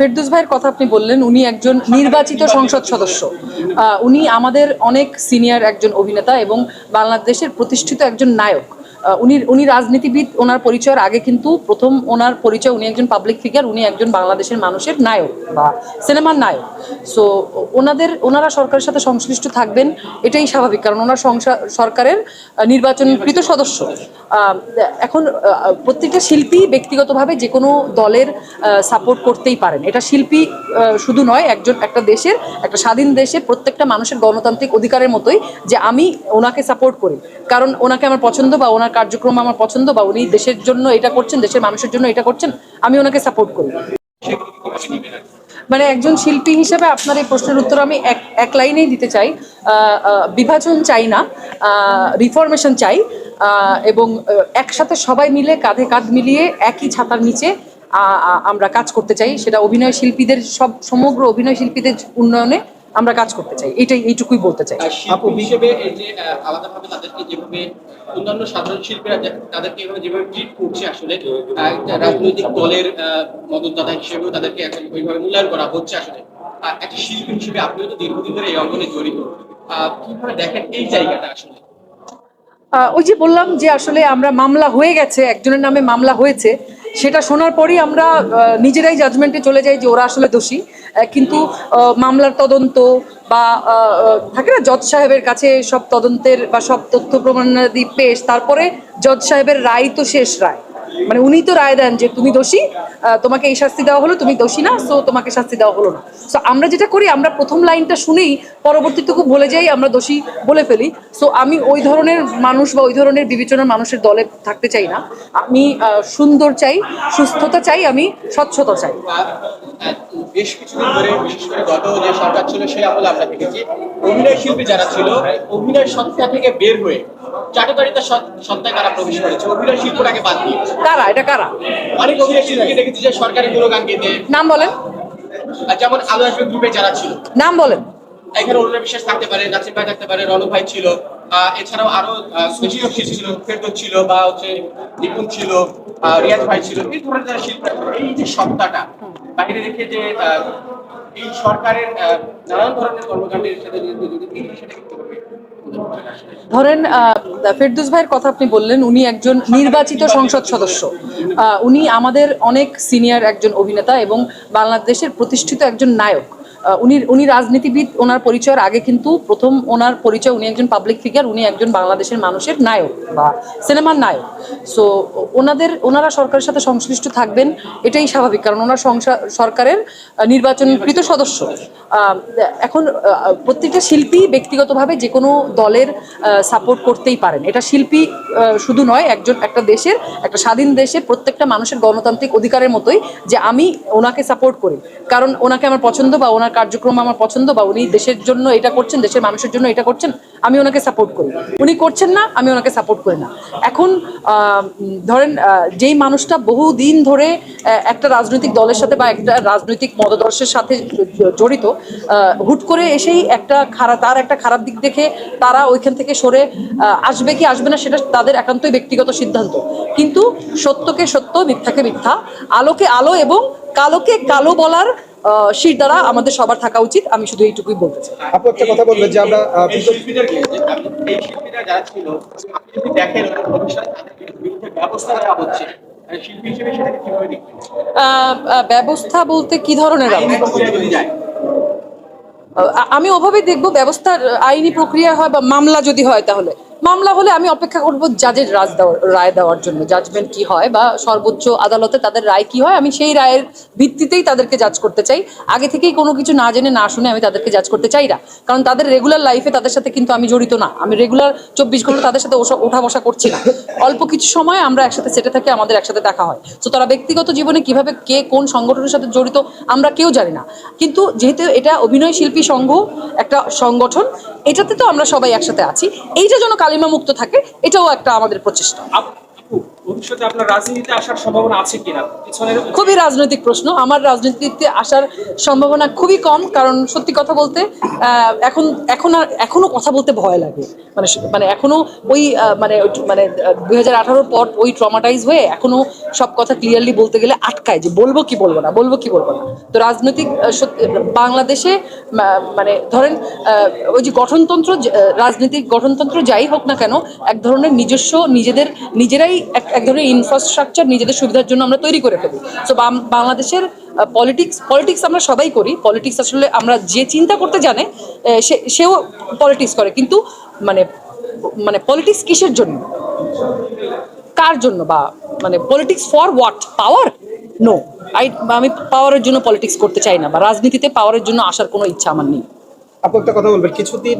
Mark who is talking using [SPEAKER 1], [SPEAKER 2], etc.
[SPEAKER 1] ফেরদুস ভাইয়ের কথা আপনি বললেন, উনি একজন নির্বাচিত সংসদ সদস্য। উনি আমাদের অনেক সিনিয়র একজন অভিনেতা এবং বাংলাদেশের প্রতিষ্ঠিত একজন নায়ক। উনি উনি রাজনীতিবিদ ওনার পরিচয়ের আগে কিন্তু প্রথম ওনার পরিচয় উনি একজন পাবলিক ফিগার উনি একজন বাংলাদেশের মানুষের নায়ক বা সিনেমার নায়ক। সো ওনাদের ওনারা সরকারের সাথে সংশ্লিষ্ট থাকবেন এটাই স্বাভাবিক। কারণ ওনার সংসা- সরকারের নির্বাচনকৃত সদস্য। এখন প্রত্যেকটা শিল্পী ব্যক্তিগতভাবে যে কোনো দলের সাপোর্ট করতেই পারেন। এটা শিল্পী শুধু নয় একজন একটা দেশের একটা স্বাধীন দেশের প্রত্যেকটা মানুষের গণতান্ত্রিক অধিকারের মতোই যে আমি ওনাকে সাপোর্ট করি। কারণ ওনাকে আমার পছন্দ বা ওনার কার্যক্রম আমার পছন্দ বা উনি দেশের জন্য এটা করছেন, দেশের মানুষের জন্য এটা করছেন, আমি ওনাকে সাপোর্ট করি। মানে একজন শিল্পী হিসেবে আপনার এই প্রশ্নের উত্তর আমি এক এক লাইনেই দিতে চাই। বিভাজন চাই না রিফরমেশন চাই এবং একসাথে সবাই মিলে কাঁধে কাঁধ মিলিয়ে একই ছাতার নিচে আমরা কাজ করতে চাই। সেটা অভিনয় শিল্পীদের সব, সমগ্র অভিনয় শিল্পীদের উন্নয়নে আমরা কাজ করতে চাই এটাই এইটুকুই বলতে চাই।
[SPEAKER 2] শিল্পী হিসেবে এই যে আলাদাভাবে তাদেরকে যেভাবে অন্যান্য সাধারণ শিল্পীরা তাদেরকে এভাবে যেভাবে ট্রিট করছে আসলে রাজনৈতিক দলের মদতদাতা হিসেবেও তাদেরকে এখন ওইভাবে মূল্যায়ন করা হচ্ছে আসলে। আর একটা শিল্পী হিসেবে আপনিও তো দীর্ঘদিন ধরে এই অঙ্গনে জড়িত। আহ, কীভাবে দেখেন এই জায়গাটা আসলে?
[SPEAKER 1] আহ, ওই যে বললাম যে আসলে আমরা মামলা হয়ে গেছে একজনের নামে মামলা হয়েছে সেটা শোনার পরই আমরা নিজেরাই জাজমেন্টে চলে যাই যে ওরা আসলে দোষী। কিন্তু মামলার তদন্ত বা থাকে না জজ সাহেবের কাছে সব তদন্তের বা সব তথ্য প্রমাণাদি পেশ, তারপরে জজ সাহেবের রায় তো শেষ রায়। মানে উনি তো রায় দেন যে তুমি দোষী তোমাকে এই শাস্তি দেওয়া হলো, তুমি দোষী না সো তোমাকে শাস্তি দেওয়া হলো না। সো আমরা যেটা করি, আমরা প্রথম লাইনটা শুনেই পরবর্তীটুকু ভুলে যাই, আমরা দোষী বলে ফেলি। সো আমি ওই ধরনের মানুষ বা ওই ধরনের বিবেচনার মানুষের দলে থাকতে চাই না। আমি সুন্দর চাই, সুস্থতা চাই, আমি স্বচ্ছতা চাই।
[SPEAKER 2] বেশ কিছুদিন ধরে, বিশেষ করে গত যে সরকার ছিল আমরা দেখেছি অভিনয় শিল্পী যারা ছিল, অভিনয় সত্তা থেকে বের হয়ে চাটুকারিতা সত্তায় তারা প্রবেশ করেছে? অভিনয় শিল্পটাকে বাদ দিয়ে।
[SPEAKER 1] কারা? এটা কারা?
[SPEAKER 2] অনেক অভিনয় শিল্পীকে দেখেছি যে সরকারি গেতে।
[SPEAKER 1] নাম বলেন।
[SPEAKER 2] যেমন আলো আসবে গ্রুপে যারা ছিল।
[SPEAKER 1] নাম বলেন।
[SPEAKER 2] এখানে অরুণা বিশ্বাস থাকতে পারে নাসিম ভাই থাকতে পারে রনু ভাই ছিল। এছাড়াও আরও বেশি লোক ছিল ফেরদৌস ছিল বা হচ্ছে নিপুণ ছিল রিয়াজ ভাই ছিল। এই ধরনের যারা শিল্পী এই যে সত্তাটা বাইরে রেখে যে এই সরকারের নানান ধরনের কর্মকাণ্ডের সাথে যদি
[SPEAKER 1] ধরেন ফেরদুস ভাইয়ের কথা আপনি বললেন, উনি একজন নির্বাচিত সংসদ সদস্য। উনি আমাদের অনেক সিনিয়র একজন অভিনেতা এবং বাংলাদেশের প্রতিষ্ঠিত একজন নায়ক। উনি উনি রাজনীতিবিদ ওনার পরিচয়ের আগে কিন্তু প্রথম ওনার পরিচয় উনি একজন পাবলিক ফিগার উনি একজন বাংলাদেশের মানুষের নায়ক বা সিনেমার নায়ক। সো ওনাদের ওনারা সরকারের সাথে সংশ্লিষ্ট থাকবেন এটাই স্বাভাবিক। কারণ ওনার সংসা- সরকারের নির্বাচনকৃত সদস্য। এখন প্রত্যেকটা শিল্পী ব্যক্তিগতভাবে যে কোনো দলের সাপোর্ট করতেই পারেন। এটা শিল্পী শুধু নয় একজন একটা দেশের একটা স্বাধীন দেশের প্রত্যেকটা মানুষের গণতান্ত্রিক অধিকারের মতোই যে আমি ওনাকে সাপোর্ট করি। কারণ ওনাকে আমার পছন্দ বা ওনার কার্যক্রম আমার পছন্দ বা উনি দেশের জন্য এটা করছেন, দেশের মানুষের জন্য এটা করছেন, আমি ওনাকে সাপোর্ট করি। উনি করছেন না, আমি ওনাকে সাপোর্ট করি না। এখন ধরেন যেই মানুষটা বহু দিন ধরে একটা রাজনৈতিক দলের সাথে বা একটা রাজনৈতিক মতাদর্শের সাথে জড়িত হুট করে এসেই একটা খারাপ, তার একটা খারাপ দিক দেখে তারা ওইখান থেকে সরে আসবে কি আসবে না সেটা তাদের একান্তই ব্যক্তিগত সিদ্ধান্ত। কিন্তু সত্যকে সত্য, মিথ্যাকে মিথ্যা, আলোকে আলো এবং কালোকে কালো বলার শির দ্বারা আমাদের সবার থাকা উচিত আমি শুধু এইটুকুই বলতে চাই।
[SPEAKER 3] আপু একটা কথা বলবেন যে আমরা আহ,
[SPEAKER 2] এই শিল্পীরা যারা ছিল আপনি যদি দেখেন ভবিষ্যতে তাদের বিরুদ্ধে ব্যবস্থা নেওয়া হচ্ছে আহ, শিল্পী হিসেবে সেটাকে কীভাবে দেখবেন?
[SPEAKER 1] আহ, আহ, ব্যবস্থা বলতে কি ধরনের আমি ওভাবে দেখব ব্যবস্থার আইনি প্রক্রিয়া হয় বা মামলা যদি হয় তাহলে। মামলা হলে আমি অপেক্ষা করব জাজের রাজ দেওয়ার রায় দেওয়ার জন্য। জাজমেন্ট কি হয় বা সর্বোচ্চ আদালতে তাদের রায় কি হয়, আমি সেই রায়ের ভিত্তিতেই তাদেরকে জাজ করতে চাই। আগে থেকেই কোনো কিছু না জেনে, না শুনে আমি তাদেরকে জাজ করতে চাই না। কারণ তাদের রেগুলার লাইফে তাদের সাথে কিন্তু আমি জড়িত না। আমি রেগুলার চব্বিশ ঘণ্টা তাদের সাথে ওঠা বসা করছি না। অল্প কিছু সময় আমরা একসাথে সেটে থাকি, আমাদের একসাথে দেখা হয়। তো তারা ব্যক্তিগত জীবনে কীভাবে কে কোন সংগঠনের সাথে জড়িত, আমরা কেউ জানি না। কিন্তু যেহেতু এটা অভিনয় শিল্পী সংঘ, একটা সংগঠন, এটাতে তো আমরা সবাই একসাথে আছি। এইটা যেন কালিমা মুক্ত থাকে এটাও একটা আমাদের প্রচেষ্টা। খুবই রাজনৈতিক প্রশ্ন। আমার রাজনীতিতে আসার সম্ভাবনা খুবই কম, কারণ সত্যি কথা বলতে এখন এখন আর, এখনও কথা বলতে ভয় লাগে। মানে মানে এখনও ওই মানে মানে দুই পর ওই ট্রমাটাইজ হয়ে এখনও সব কথা ক্লিয়ারলি বলতে গেলে আটকায় যে বলব কি বলব না, বলব কি বলব না। তো রাজনৈতিক বাংলাদেশে মানে ধরেন ওই যে গঠনতন্ত্র রাজনৈতিক গঠনতন্ত্র যাই হোক না কেন, এক ধরনের নিজস্ব নিজেদের, নিজেরাই এক ধরনের ইনফ্রাস্ট্রাকচার নিজেদের সুবিধার জন্য আমরা তৈরি করে ফেলি। তো বাংলাদেশের পলিটিক্স পলিটিক্স আমরা সবাই করি। পলিটিক্স আসলে আমরা যে চিন্তা করতে জানে সে সেও পলিটিক্স করে। কিন্তু মানে মানে পলিটিক্স কিসের জন্য? কার জন্য বা মানে politics for what power no I আমি পাওয়ারের জন্য পলিটিক্স করতে চাই না বা রাজনীতিতে পাওয়ারের জন্য আসার কোনো ইচ্ছা আমার নেই।
[SPEAKER 3] আপু, একটা কথা বলবেন। কিছুদিন